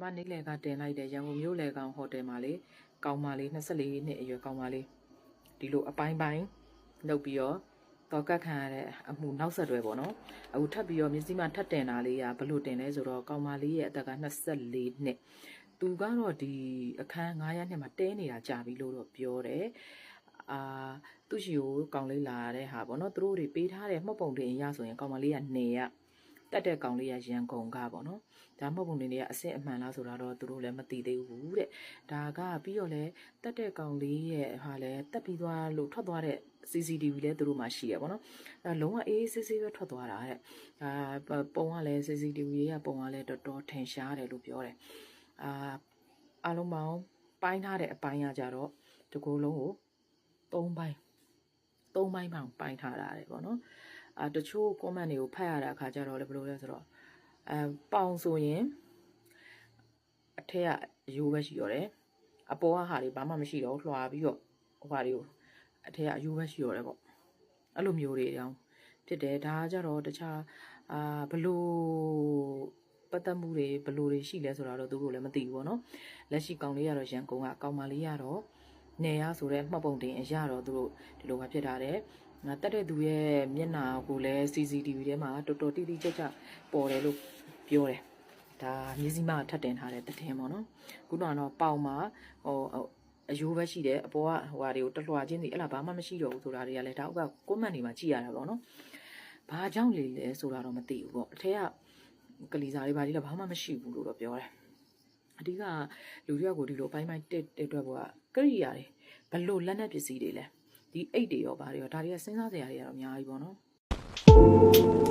မနေ့လေကတင်လိုက်တဲ့ရန်ကုန်မြို့လေကောင်ဟိုတယ်မှာလေကောင်မလေး24နှစ်အရွယ်ကောင်မလေးဒီလိုအပိုင်းပိုင်းလုပ်ပြီးတော့တော့ကတ်ခံရတဲ့အမှုနောက်ဆက်တွဲပေါ့နော်အခုထပ်ပြီးတော့မြစည်းမထပ်တင်တာလေးကဘလို့တင်လဲဆိုတော့ကောင်မလေးရဲ့အသက်က24နှစ်သူကတော့ဒီအခန်း900နှစ်မှာတဲနေတာကြာပြီလို့တော့ပြောတယ်အာသူ့ရှိကိုကောင်လေးလာတဲ့ဟာပေါ့နော်သူတို့တွေပေးထားတဲ့မှတ်ပုံတင်အရဆိုရင်ကောင်မလေးကနေရ တက်တဲ့ကောင်လေးကရန်ကုန်ကပေါ့နော်ဒါမှမဟုတ်ပုံတွေကအစစ်အမှန်လားဆိုတာတော့သူတို့လည်းမသိသေးဘူးတဲ့ဒါကပြီးတော့လဲတက်တဲ့ကောင်လေးရဲ့ဟာလဲတက်ပြီးသွားလို့ထွက်သွားတဲ့ CCTV လဲသူတို့မှရှိရပါတော့အဲလုံးဝအေးအေးဆေးဆေးပဲထွက်သွားတာတဲ့ဒါပုံကလည်း CCTV ရဲ့ပုံကလည်းတော်တော်ထင်ရှားတယ်လို့ပြောတယ်အာအလုံးပေါင်းပိုင်းထားတဲ့အပိုင်းကကြတော့ဒီကိုယ်လုံးကို၃ပိုင်း၃ပိုင်းပေါင်းပိုင်းထားတာတဲ့ပေါ့နော် အာတချို့ comment တွေကိုဖတ်ရတဲ့အခါကျတော့လည်းဘယ်လိုလဲဆိုတော့အဲပေါင်ဆိုရင်အထက်ကအယိုးပဲရှိတော့တယ်အပေါ်ကဟာတွေဘာမှမရှိတော့ဘူးလွှာပြီးတော့ဟိုဟာတွေကိုအထက်ကအယိုးပဲရှိတော့တယ်ပေါ့အဲ့လိုမျိုးတွေအကြောင်းဖြစ်တယ်ဒါကကြတော့တခြားအာဘလို့ပတ်သက်မှုတွေဘလို့တွေရှိလဲဆိုတာတော့သူတို့လည်းမသိဘူးပေါ့နော်လက်ရှိကောင်လေးကတော့ရန်ကုန်ကကောင်မလေးကတော့ နေရဆိုတဲ့မှတ်ပုံတင်အရတော့သူတို့ဒီလိုပဲဖြစ်တာတဲ့ငါတက်တဲ့သူရဲ့မျက်နှာကိုလည်း CCTV ထဲမှာတော်တော်တိတိကျကျပေါ်တယ်လို့ပြောတယ်ဒါမြစည်းမထပ်တင်ထားတဲ့တည်င်းပေါ့နော်ခုနကတော့ပေါင်မှာဟိုအယိုးပဲရှိတယ်အပေါ်ကဟိုဟာတွေကိုတလွှာချင်းစီအဲ့လားဘာမှမရှိတော့ဘူးဆိုတာတွေကလည်းဒါဥကကွန်မန့်တွေမှာကြည့်ရတာပေါ့နော်ဘာကြောင့်လေလဲဆိုတာတော့မသိဘူးပေါ့အထက်ကကလီစာတွေဘာတွေလည်းဘာမှမရှိဘူးလို့တော့ပြောတယ် အဓိကလူတွေကကိုဒီလိုပိုင်းပိုင်းတက်တက်အတွက်ကကရိယာတွေဘလို့လက်နက်ပစ္စည်းတွေလဲဒီအိတ်တွေရောဘာတွေရောဒါတွေကစဉ်းစားစရာတွေကတော့အများကြီးပေါ့နော်